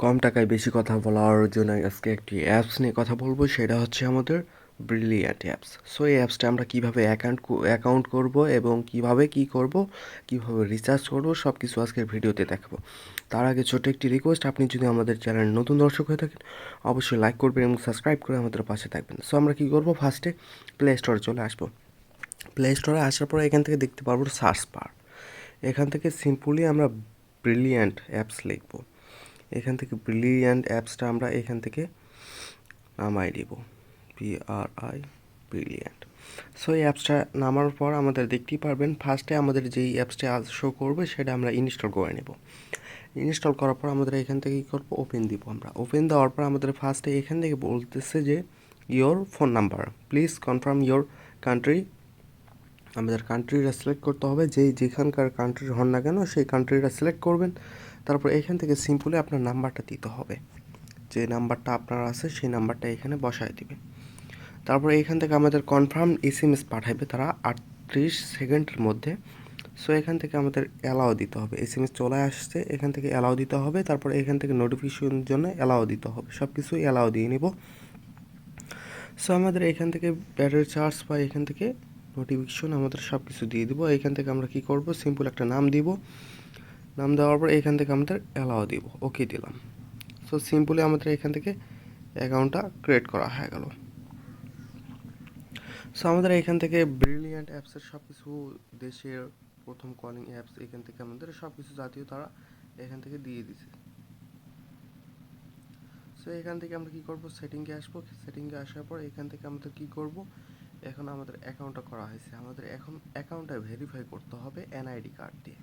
কম টাকায় বেশি কথা বলার জন্য আজকে একটি অ্যাপস নিয়ে কথা বলব, সেটা হচ্ছে আমাদের ব্রিলিয়ান্ট অ্যাপস সো এই অ্যাপসটা আমরা কীভাবে অ্যাকাউন্ট অ্যাকাউন্ট করব এবং কীভাবে কি করব, কীভাবে রিচার্জ করব সব কিছু আজকের ভিডিওতে দেখাবো। তার আগে ছোট একটি রিকোয়েস্ট আপনি যদি আমাদের চ্যানেল নতুন দর্শক হয়ে থাকেন, অবশ্যই লাইক করবেন এবং সাবস্ক্রাইব করে আমাদের পাশে থাকবেন। সো আমরা কী করব? ফার্স্টে প্লে স্টোরে চলে আসব। প্লে স্টোরে আসার পরে এখান থেকে দেখতে পারব সার্চ বার এখান থেকে সিম্পলি আমরা ব্রিলিয়ান্ট অ্যাপস লিখব। এখান থেকে ব্রিলিয়ান্ট অ্যাপসটা আমরা এখান থেকে নামাই দিব। P R I brilliant so এই অ্যাপসটা নামার পর আমাদের দেখতেই পারবেন ফার্স্টে আমাদের যেই অ্যাপসটা শো করবে, সেটা আমরা ইনস্টল করে নেব। ইনস্টল করার পর আমাদের এখান থেকে কী করব? ওপেন দিব আমরা। ওপেন দেওয়ার পর আমাদের ফার্স্টে এখান থেকে বলতেছে যে your phone number please confirm your country আমাদের কান্ট্রিটা সিলেক্ট করতে হবে। যেই যেখানকার কান্ট্রির হন না কেন, সেই কান্ট্রিটা সিলেক্ট করবেন। তারপর এখান থেকে সিম্পলি আপনার নাম্বারটা দিতে হবে। যে নাম্বারটা আপনার আছে, সেই নাম্বারটা এখানে বসায় দিবে। তারপর এখান থেকে আমাদের কনফার্ম এস এম এস পাঠাবে তারা আটত্রিশ সেকেন্ডের মধ্যে। সো এখান থেকে আমাদের অ্যালাও দিতে হবে। এস এম এস চলে আসছে, এখান থেকে অ্যালাও দিতে হবে। তারপর এখান থেকে নোটিফিকেশনের জন্য অ্যালাও দিতে হবে। সব কিছুই অ্যালাও দিয়ে নিব। সো আমাদের এখান থেকে ব্যাটারি চার্জ বা এখান থেকে নোটিফিকেশন আমাদের সব কিছু দিয়ে দিব। এখান থেকে আমরা কি করব? সিম্পল একটা নাম দিব। নাম দেওয়ার পর এখান থেকে আমাদের অ্যালাও দিব। ওকে দিলাম। সো সিম্পলি আমাদের এখান থেকে অ্যাকাউন্টটা ক্রিয়েট করা হয়ে গেল। সো আমাদের এখান থেকে ব্রিলিয়ান্ট অ্যাপসের সব কিছু দেশের প্রথম কলিং অ্যাপস এখান থেকে আমাদের সব কিছু জাতীয় তারা এখান থেকে দিয়ে দিছে। সো এখান থেকে আমরা কি করব? সেটিংয়ে আসব। সেটিংয়ে আসার পর এখান থেকে আমাদের কি করব? এখন আমাদের অ্যাকাউন্টটা করা হয়েছে। আমাদের এখন অ্যাকাউন্টটা ভেরিফাই করতে হবে এনআইডি কার্ড দিয়ে।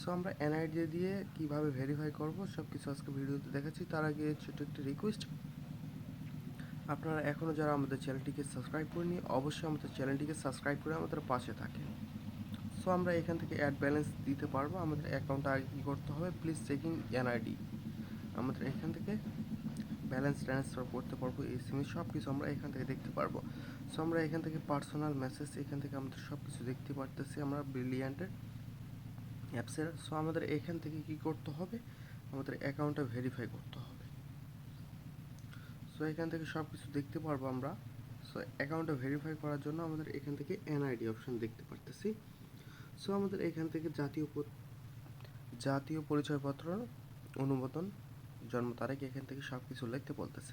সো আমরা এনআইডি দিয়ে কীভাবে ভেরিফাই করব সব কিছু আজকে ভিডিওতে দেখাচ্ছি। তার আগে ছোট একটি রিকোয়েস্ট আপনারা এখনও যারা আমাদের চ্যানেলটিকে সাবস্ক্রাইব করেনি অবশ্যই আমাদের চ্যানেলটিকে সাবস্ক্রাইব করে আমাদের পাশে থাকেন। সো আমরা এখান থেকে অ্যাড ব্যালেন্স দিতে পারব। আমাদের অ্যাকাউন্টটা আগে কী করতে হবে? প্লিজ চেকিং এনআইডি আমাদের এখান থেকে ব্যালেন্স ট্রান্সফার করতে পারব এস এম সব কিছু আমরা এখান থেকে দেখতে পারব। সো আমরা এখান থেকে পার্সোনাল মেসেজ এখান থেকে আমাদের সব কিছু দেখতে পারতেছি আমরা ব্রিলিয়ান্টের অ্যাপসের। সো আমাদের এখান থেকে কি করতে হবে? আমাদের অ্যাকাউন্টটা ভেরিফাই করতে হবে। সো এখান থেকে সব কিছু দেখতে পারব আমরা। সো অ্যাকাউন্টটা ভেরিফাই করার জন্য আমাদের এখান থেকে এনআইডি অপশন দেখতে পারতেছি। সো আমাদের এখান থেকে জাতীয় জাতীয় পরিচয়পত্র, অনুমোদন, জন্ম তারিখ এখান থেকে সব কিছু লিখতে বলতেছে।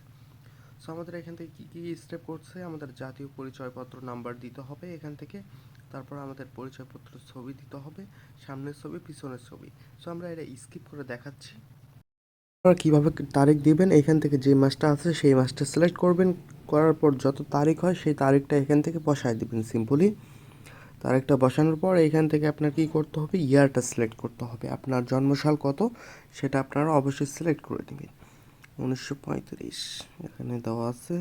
সো আমাদের এখান থেকে কী কী স্টেপ করছে? আমাদের জাতীয় পরিচয়পত্র নাম্বার দিতে হবে এখান থেকে। তারপর আমাদের পরিচয়পত্র ছবি দিতে হবে, সামনের ছবি, পিছনের ছবি। সো আমরা এটা স্কিপ করে দেখাচ্ছি। আপনারা কীভাবে তারিখ দিবেন? এখান থেকে যে মাসটা আছে, সেই মাসটা সিলেক্ট করবেন। করার পর যত তারিখ হয়, সেই তারিখটা এখান থেকে বসায় দিবেন সিম্পলি তারিখটা বসানোর পর এখান থেকে আপনার কি করতে হবে? ইয়ারটা সিলেক্ট করতে হবে। আপনার জন্মসাল কত? সেটা আপনারা অবশ্যই সিলেক্ট করে দেবেন। উনিশশো পঁয়ত্রিশ, এখানে দেওয়া আছে।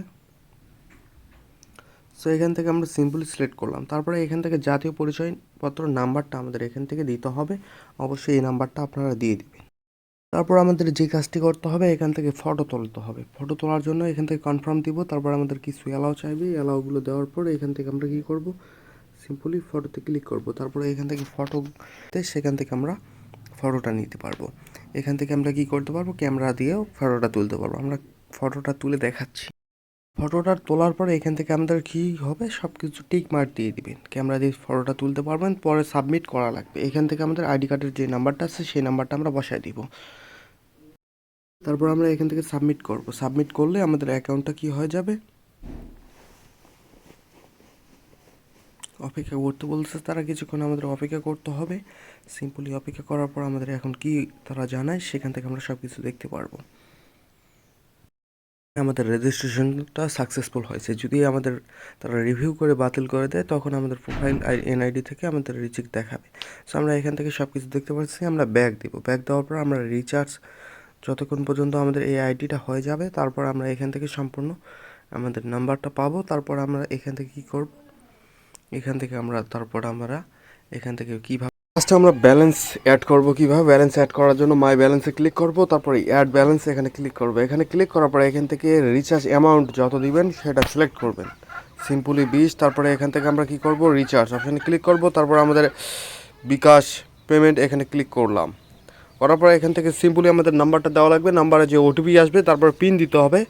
সো এখান থেকে আমরা সিম্পলি সিলেক্ট করলাম। তারপরে এখান থেকে জাতীয় পরিচয়পত্র নাম্বারটা আমাদের এখান থেকে দিতে হবে। অবশ্যই এই নাম্বারটা আপনারা দিয়ে দেবেন। তারপর আমাদের যে কাজটি করতে হবে, এখান থেকে ফটো তুলতে হবে। ফটো তোলার জন্য এখান থেকে কনফার্ম দিব। তারপর আমাদের কিছু অ্যালাউ চাইবে। অ্যালাউগুলো দেওয়ার পর এখান থেকে আমরা কি করব? সিম্পলি ফটোতে ক্লিক করব। তারপরে এখান থেকে ফটোতে সেখান থেকে আমরা ফটোটা নিতে পারব। এখান থেকে আমরা কি করতে পারব? ক্যামেরা দিয়েও ফটোটা তুলতে পারব। আমরা ফটোটা তুলে দেখাচ্ছি। ফটোটা তোলার পরে এখান থেকে আমাদের কি হবে? সব কিছু টিক মার্ক দিয়ে দিবেন। ক্যামেরা দিয়ে ফটোটা তুলতে পারবেন, পরে সাবমিট করা লাগবে। এখান থেকে আমাদের আইডি কার্ডের যে নাম্বারটা আছে, সেই নাম্বারটা আমরা বসায় দিব। তারপর আমরা এখান থেকে সাবমিট করব। সাবমিট করলে আমাদের অ্যাকাউন্টটা কি হয়ে যাবে? অপেক্ষা করতে বলছে তারা, কিছুক্ষণ আমাদের অপেক্ষা করতে হবে। সিম্পলি অপেক্ষা করার পর আমাদের এখন কি তারা জানায়, সেখান থেকে আমরা সব কিছু দেখতে পারব। আমাদের রেজিস্ট্রেশনটা সাকসেসফুল হয়েছে। যদি আমাদের তারা রিভিউ করে বাতিল করে দেয়, তখন আমাদের প্রোফাইল এনআইডি থেকে আমাদের রিচেক দেখাবে। সো আমরা এখান থেকে সব কিছু দেখতে পাচ্ছি, আমরা ব্যাক দিব। ব্যাক দেওয়ার পর আমরা রিচার্জ যতক্ষণ পর্যন্ত আমাদের এই আইডিটা হয়ে যাবে, তারপর আমরা এখান থেকে সম্পূর্ণ আমাদের নাম্বারটা পাবো। তারপর আমরা এখান থেকে কী করব? এখান থেকে আমরা, তারপর আমরা এখান থেকে কীভাবে ফার্স্টে আমরা ব্যালেন্স অ্যাড করব কীভাবে? ব্যালেন্স অ্যাড করার জন্য মাই ব্যালেন্সে ক্লিক করব, তারপরে অ্যাড ব্যালেন্স এখানে ক্লিক করব। এখানে ক্লিক করার পরে এখান থেকে রিচার্জ অ্যামাউন্ট যত দিবেন সেটা সিলেক্ট করবেন। সিম্পলি বিশ, তারপরে এখান থেকে আমরা কি করব? রিচার্জ অপশানে ক্লিক করব, তারপর আমাদের বিকাশ পেমেন্ট এখানে ক্লিক করলাম। করার পরে এখান থেকে সিম্পলি আমাদের নাম্বারটা দেওয়া লাগবে নাম্বারে যে ওটিপি আসবে, তারপর পিন দিতে হবে,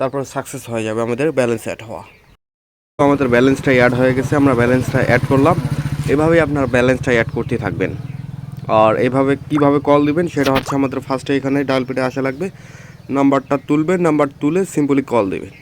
তারপর সাকসেস হয়ে যাবে আমাদের ব্যালেন্স অ্যাড হওয়া। আমাদের ব্যালেন্সটা অ্যাড হয়ে গেছে, আমরা ব্যালেন্সটা অ্যাড করলাম। এভাবেই আপনার ব্যালেন্সটা অ্যাড করতে থাকবেন। আর এভাবে কীভাবে কল দিবেন, সেটা হচ্ছে আমাদের ফার্স্টে এখানে ডায়াল পেটে আসা লাগবে। নাম্বারটা তুলবেন নাম্বার তুলে সিম্পলি কল দেবেন।